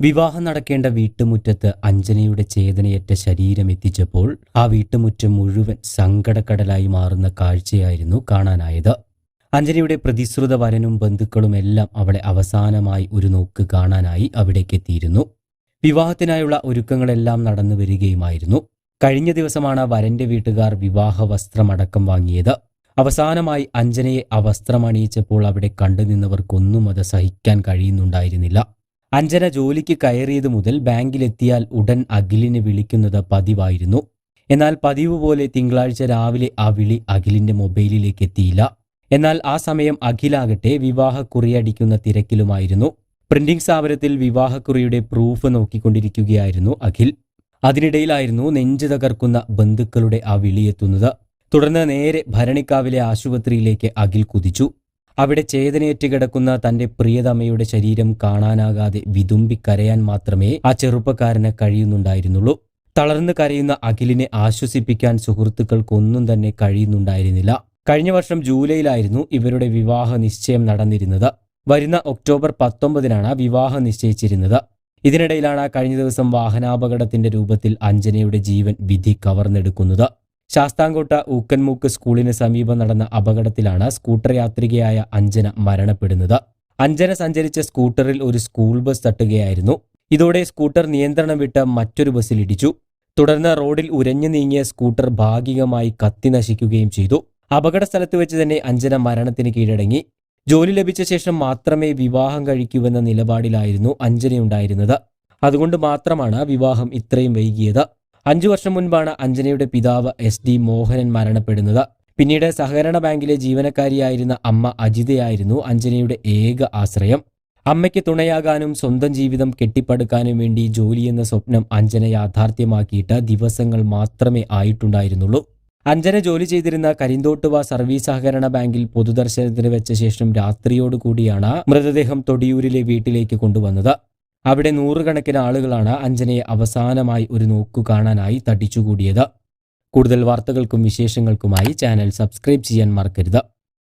വിവാഹം നടക്കേണ്ട വീട്ടുമുറ്റത്ത് അഞ്ജനയുടെ ചേതനയേറ്റ ശരീരം എത്തിച്ചപ്പോൾ ആ വീട്ടുമുറ്റം മുഴുവൻ സങ്കടക്കടലായി മാറുന്ന കാഴ്ചയായിരുന്നു കാണാനായത്. അഞ്ജനയുടെ പ്രതിശ്രുത വരനും ബന്ധുക്കളും എല്ലാം അവളെ അവസാനമായി ഒരു നോക്ക് കാണാനായി അവിടേക്ക് എത്തിയിരുന്നു. വിവാഹത്തിനായുള്ള ഒരുക്കങ്ങളെല്ലാം നടന്നു വരികയുമായിരുന്നു. കഴിഞ്ഞ ദിവസമാണ് വരന്റെ വീട്ടുകാർ വിവാഹ വസ്ത്രമടക്കം വാങ്ങിയത്. അവസാനമായി അഞ്ജനയെ ആ വസ്ത്രമണിയിച്ചപ്പോൾ അവിടെ കണ്ടുനിന്നവർക്കൊന്നും അത് സഹിക്കാൻ കഴിയുന്നുണ്ടായിരുന്നില്ല. അഞ്ജന ജോലിക്ക് കയറിയത് മുതൽ ബാങ്കിലെത്തിയാൽ ഉടൻ അഖിലിനെ വിളിക്കുന്നത് പതിവായിരുന്നു. എന്നാൽ പതിവ് പോലെ തിങ്കളാഴ്ച രാവിലെ ആ വിളി അഖിലിന്റെ മൊബൈലിലേക്ക് എത്തിയില്ല. എന്നാൽ ആ സമയം അഖിലാകട്ടെ വിവാഹക്കുറിയടിക്കുന്ന തിരക്കിലുമായിരുന്നു. പ്രിന്റിംഗ് സ്ഥാപനത്തിൽ വിവാഹക്കുറിയുടെ പ്രൂഫ് നോക്കിക്കൊണ്ടിരിക്കുകയായിരുന്നു അഖിൽ. അതിനിടയിലായിരുന്നു നെഞ്ചു തകർക്കുന്ന ബന്ധുക്കളുടെ ആ വിളിയെത്തുന്നത് തുടർന്ന് നേരെ ഭരണിക്കാവിലെ ആശുപത്രിയിലേക്ക് അഖിൽ കുതിച്ചു. അവിടെ ചേതനയേറ്റ് കിടക്കുന്ന തന്റെ പ്രിയതമയുടെ ശരീരം കാണാനാകാതെ വിതുമ്പി കരയാൻ മാത്രമേ ആ ചെറുപ്പക്കാരന് കഴിയുന്നുണ്ടായിരുന്നുള്ളൂ. തളർന്നു കരയുന്ന അഖിലിനെ ആശ്വസിപ്പിക്കാൻ സുഹൃത്തുക്കൾക്കൊന്നും തന്നെ കഴിയുന്നുണ്ടായിരുന്നില്ല. കഴിഞ്ഞ വർഷം ജൂലൈയിലായിരുന്നു ഇവരുടെ വിവാഹ നിശ്ചയം നടന്നിരുന്നത്. വരുന്ന ഒക്ടോബർ പത്തൊമ്പതിനാണ് വിവാഹം നിശ്ചയിച്ചിരുന്നത്. ഇതിനിടയിലാണ് കഴിഞ്ഞ ദിവസം വാഹനാപകടത്തിന്റെ രൂപത്തിൽ അഞ്ജനയുടെ ജീവൻ വിധി കവർന്നെടുക്കുന്നത്. ശാസ്താംകോട്ട ഊക്കൻമൂക്ക് സ്കൂളിന് സമീപം നടന്ന അപകടത്തിലാണ് സ്കൂട്ടർ യാത്രികയായ അഞ്ജന മരണപ്പെടുന്നത്. അഞ്ജന സഞ്ചരിച്ച സ്കൂട്ടറിൽ ഒരു സ്കൂൾ ബസ് തട്ടുകയായിരുന്നു. ഇതോടെ സ്കൂട്ടർ നിയന്ത്രണം വിട്ട് മറ്റൊരു ബസ്സിൽ ഇടിച്ചു. തുടർന്ന് റോഡിൽ ഉരഞ്ഞു നീങ്ങിയ സ്കൂട്ടർ ഭാഗികമായി കത്തി നശിക്കുകയും ചെയ്തു. അപകട സ്ഥലത്ത് വെച്ച് തന്നെ അഞ്ജന മരണത്തിന് കീഴടങ്ങി. ജോലി ലഭിച്ച ശേഷം മാത്രമേ വിവാഹം കഴിക്കൂവെന്ന നിലപാടിലായിരുന്നു അഞ്ജനയുണ്ടായിരുന്നത്. അതുകൊണ്ട് മാത്രമാണ് വിവാഹം ഇത്രയും വൈകിയത്. അഞ്ചു വർഷം മുൻപാണ് അഞ്ജനയുടെ പിതാവ് എസ് ഡി മോഹനൻ മരണപ്പെടുന്നത്. പിന്നീട് സഹകരണ ബാങ്കിലെ ജീവനക്കാരിയായിരുന്ന അമ്മ അജിതയായിരുന്നു അഞ്ജനയുടെ ഏക ആശ്രയം. അമ്മയ്ക്ക് തുണയാകാനും സ്വന്തം ജീവിതം കെട്ടിപ്പടുക്കാനും വേണ്ടി ജോലി എന്ന സ്വപ്നം അഞ്ജന യാഥാർത്ഥ്യമാക്കിയിട്ട് ദിവസങ്ങൾ മാത്രമേ ആയിട്ടുണ്ടായിരുന്നുള്ളൂ. അഞ്ജന ജോലി ചെയ്തിരുന്ന കരിന്തോട്ടുവ സർവീസ് സഹകരണ ബാങ്കിൽ പൊതുദർശനത്തിന് വെച്ച ശേഷം രാത്രിയോടുകൂടിയാണ് മൃതദേഹം തൊടിയൂരിലെ വീട്ടിലേക്ക് കൊണ്ടുവന്നത്. അവിടെ നൂറുകണക്കിന് ആളുകളാണ് അഞ്ജനയെ അവസാനമായി ഒരു നോക്കു കാണാനായി തടിച്ചുകൂടിയത്. കൂടുതൽ വാർത്തകൾക്കും വിശേഷങ്ങൾക്കുമായി ചാനൽ സബ്സ്ക്രൈബ് ചെയ്യാൻ മറക്കരുത്.